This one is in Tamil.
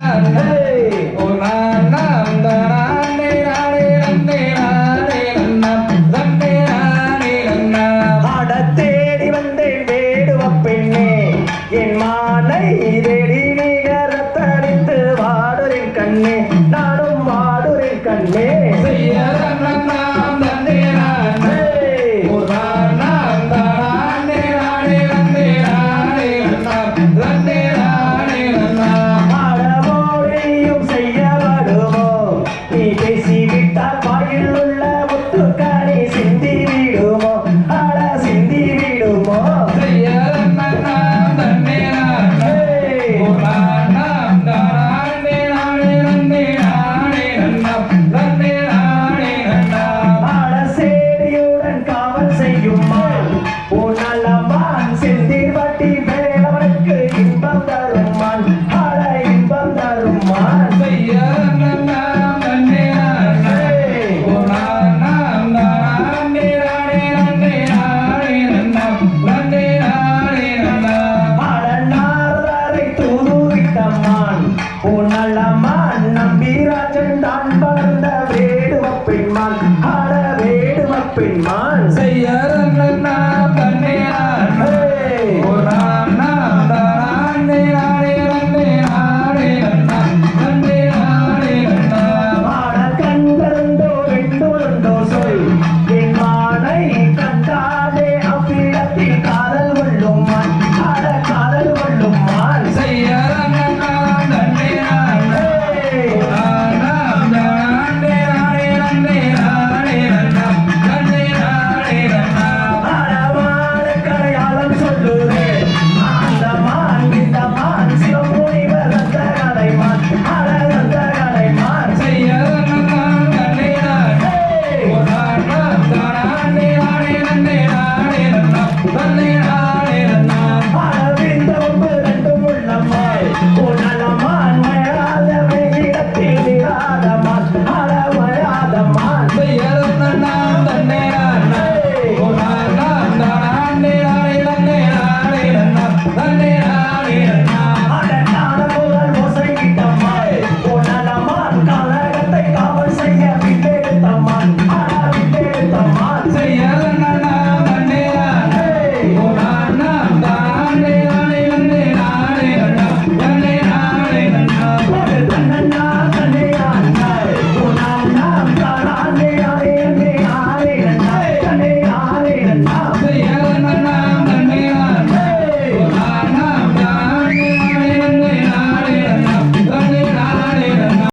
Hey, oh na na na. புனலமான் Nambirajan தான் பறந்த வேடுவ பெண்மான் ஆட வேடுவ பெண்மான்